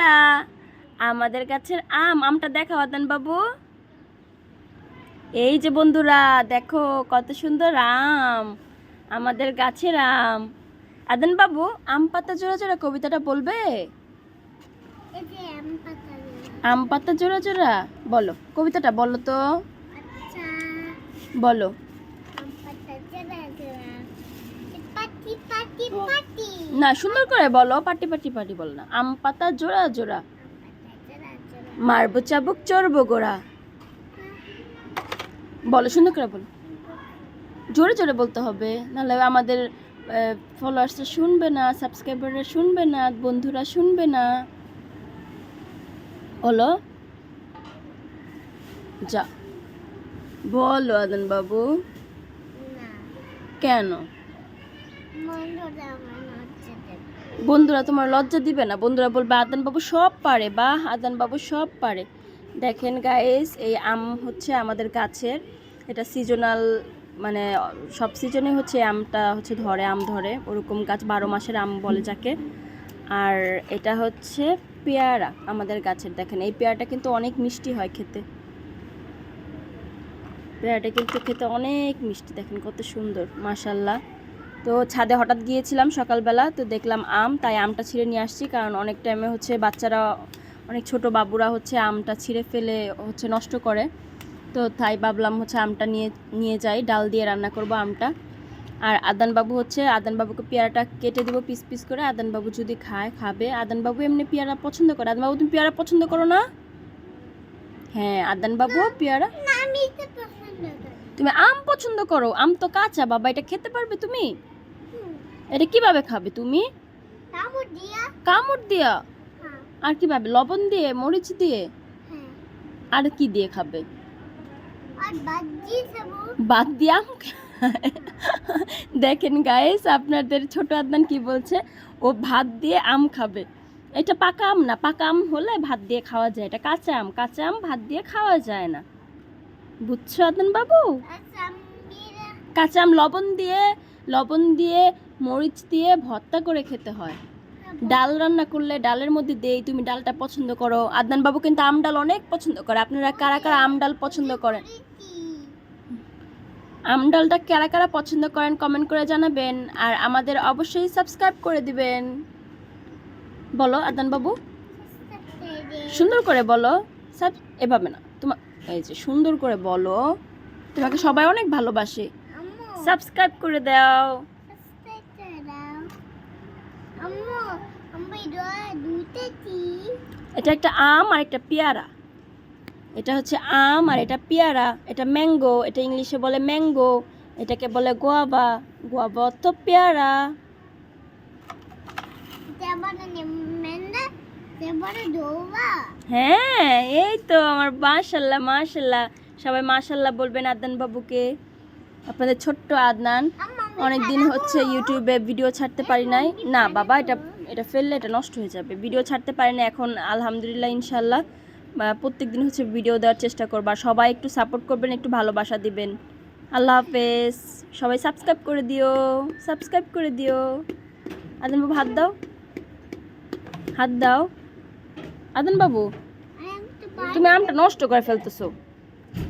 একটা আমাদের গাছের আম আমটা দেখাও আদান বাবু। এই যে বন্ধুরা দেখো কত সুন্দর আম আমাদের গাছের আম। আদান বাবু আম পাতা জোড়া জোড়া কবিতাটা বলবে? আম পাতা জোড়া জোড়া? বলো কবিতাটা বলো তো। আচ্ছা। বলো আম পাতা জোড়া জোড়া পাটি পাটি পাটি না সুন্দর করে বলো পাটি পাটি পাটি বলো না। আম পাতা জোড়া জোড়া। মারবো চাবুক চড়বো গোড়া। বলো সুন্দর করে বলো। জোরে জোরে বলতে হবে। নাহলে আমাদের ফলোয়ার্সরা শুনবে না সাবস্ক্রাইবাররা শুনবে না বন্ধুরা শুনবে না। বলো। যা। বলো আদন বাবু। না। কেন? বন্ধুরা তোমার লজ্জা দিবে না? বন্ধুরা বলবে, আদান বাবু সব পারে বা আদান বাবু সব পারে। দেখেন গাইস এই আম হচ্ছে আমাদের গাছের, এটা সিজনাল মানে সব সিজনে হচ্ছে আমটা হচ্ছে ধরে, আম ধরে। ওরকম গাছ বারো মাসের আম বলে যাকে। আর এটা হচ্ছে পেয়ারা আমাদের গাছের, দেখেন। এই পেয়ারাটা কিন্তু অনেক মিষ্টি হয় খেতে। পেয়ারাটা কিন্তু খেতে অনেক মিষ্টি, দেখেন কত সুন্দর মাশাল্লাহ তো ছাদে হঠাৎ গিয়েছিলাম সকালবেলা তো দেখলাম আম তাই আমটা ছিঁড়ে নিয়ে আসছি কারণ অনেক টাইমে হচ্ছে বাচ্চারা অনেক ছোট বাবুরা হচ্ছে আমটা ছিঁড়ে ফেলে হচ্ছে নষ্ট করে। তো তাই ভাবলাম হচ্ছে আমটা নিয়ে নিয়ে যাই ডাল দিয়ে রান্না করব আমটা। আর আদান বাবু হচ্ছে আদান বাবুকে পেয়ারাটা কেটে দেবো পিস পিস করে আদান বাবু যদি খায় খাবে। আদান বাবু এমনি পেয়ারা পছন্দ করে। আদান বাবু তুমি পেয়ারা পছন্দ করো না? হ্যাঁ আদান বাবু পেয়ারা। তুমি আম পছন্দ করো আম তো কাঁচা বাবা এটা খেতে পারবে তুমি? এটা কীভাবে খাবে তুমি? কামড় দিয়া। হ্যাঁ। আর কীভাবে? লবণ দিয়ে? মরিচ দিয়ে? হ্যাঁ। আর কি দিয়ে খাবে? আর বাদ দিয়ে আম। দেখেন গাইস আপনাদের ছোট আদনান কি বলছে? ও ভাত দিয়ে আম খাবে। এটা পাকা আম না? পাকা আম হলে ভাত দিয়ে খাওয়া যায়। এটা কাঁচা আম। কাঁচা আম ভাত দিয়ে খাওয়া যায় না। বুঝছ আদনান বাবু? কাঁচা আম লবণ দিয়ে লবণ দিয়ে মরিচ দিয়ে ভর্তা করে খেতে হয়। ডাল রান্না করলে ডালের মধ্যে দেই তুমি ডালটা পছন্দ করো। আদনান বাবু কিন্তু আম ডাল অনেক পছন্দ করে। আপনারা কারা কারা আম ডাল পছন্দ করেন? আম ডালটা কারা কারা পছন্দ করেন কমেন্ট করে জানাবেন। আর আমাদের অবশ্যই সাবস্ক্রাইব করে দিবেন। বলো আদান বাবু। সুন্দর করে বলো। সাব এভাবে না। তোমার এই যে সুন্দর করে বলো। তোমাকে সবাই অনেক ভালোবাসে। সাবস্ক্রাইব করে দাও সাবস্ক্রাইব করে দাও আম্মু আম্মু এটা একটা আম আর একটা পেয়ারা। এটা হচ্ছে আম আর এটা পেয়ারা এটা ম্যাঙ্গো এটা ইংলিশে বলে ম্যাঙ্গো এটাকে বলে গোয়াবা গোয়াবা অর্থ পেয়ারা। হ্যাঁ এই তো আমার মাশাল্লাহ মাশাল্লাহ। সবাই মাশাল্লাহ বলবেন আদনান বাবুকে। আপনাদের ছোট্ট আদনান। অনেক দিন হচ্ছে ইউটিউবে ভিডিও ছাড়তে পারি নাই। না বাবা এটা এটা ফেললে এটা নষ্ট হয়ে যাবে। ভিডিও ছাড়তে পারি না এখন আলহামদুলিল্লাহ ইনশাল্লাহ প্রত্যেক দিন হচ্ছে ভিডিও দেওয়ার চেষ্টা করব। সবাই একটু সাপোর্ট করবেন একটু ভালোবাসা দিবেন। আল্লাহ হাফেজ। সবাই সাবস্ক্রাইব করে দিও। সাবস্ক্রাইব করে দিও। আদন বাবু হাত দাও। হাত দাও। আদন বাবু তুমি আমটা নষ্ট করে ফেলতেছো।